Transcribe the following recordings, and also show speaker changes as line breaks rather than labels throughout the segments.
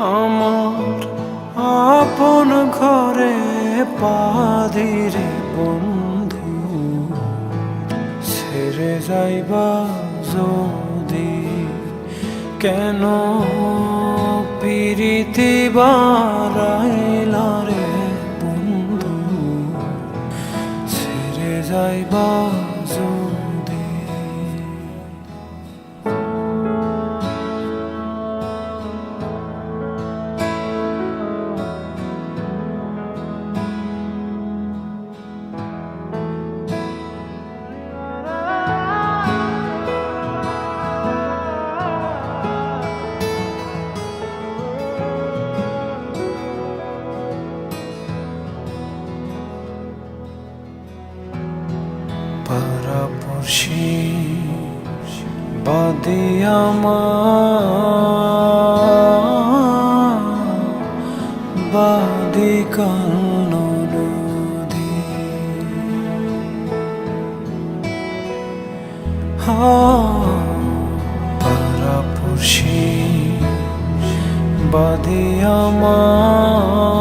আমার আপন ঘরে পাদিরে বন্ধু। ছেড়ে যাইবা যদি কেন? পিরিতি রে বন্ধু। ছেড়ে যাইবা যদি পারাপড়শি বাদে আমার বাদে কাল নদী পারাপড়শি বাদে আমার।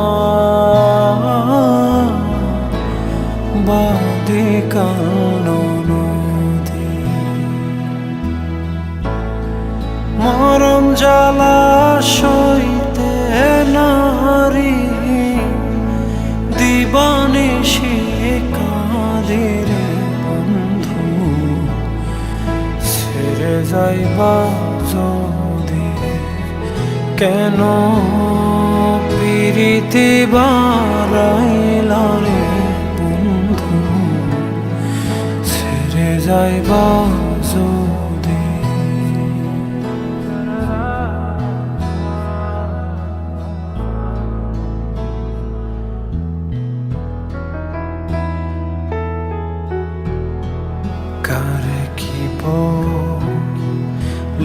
সইতে নারী, দিবানে সে কাদের বন্ধু। ছেড়ে যাইবা যদি, কেন পিরিতি বারাইলা রে বন্ধু? ছেড়ে যাইবা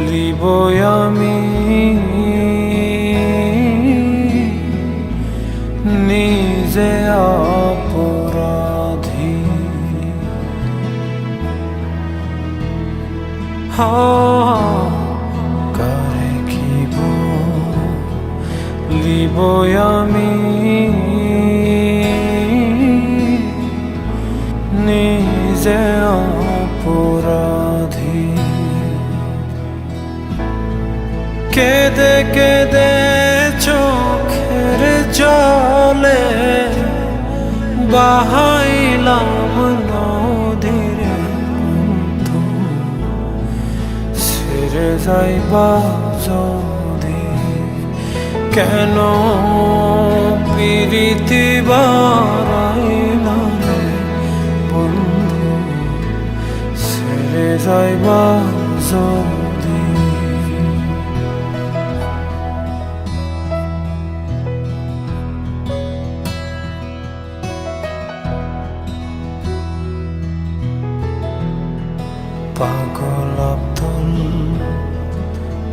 লিব আমি নিজে অপরাধী। কারে কি লিব আমি নিজে অপরাধী। কেদে কেদে চোখের জলে বাহাইলাম নদীরে ছেড়ে যাইবা যদি কেন পিরিতি বারাইলা রে বন্ধু? ছেড়ে যাইবা যদি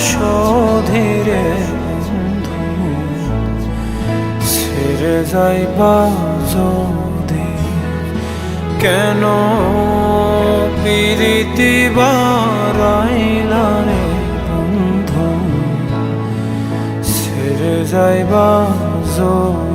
ঔষধিরে বন্ধু। ছেড়ে যাইবা যদি কেন পিরিতি বারাইলা বন্ধু? ছেড়ে যাইবা যদি।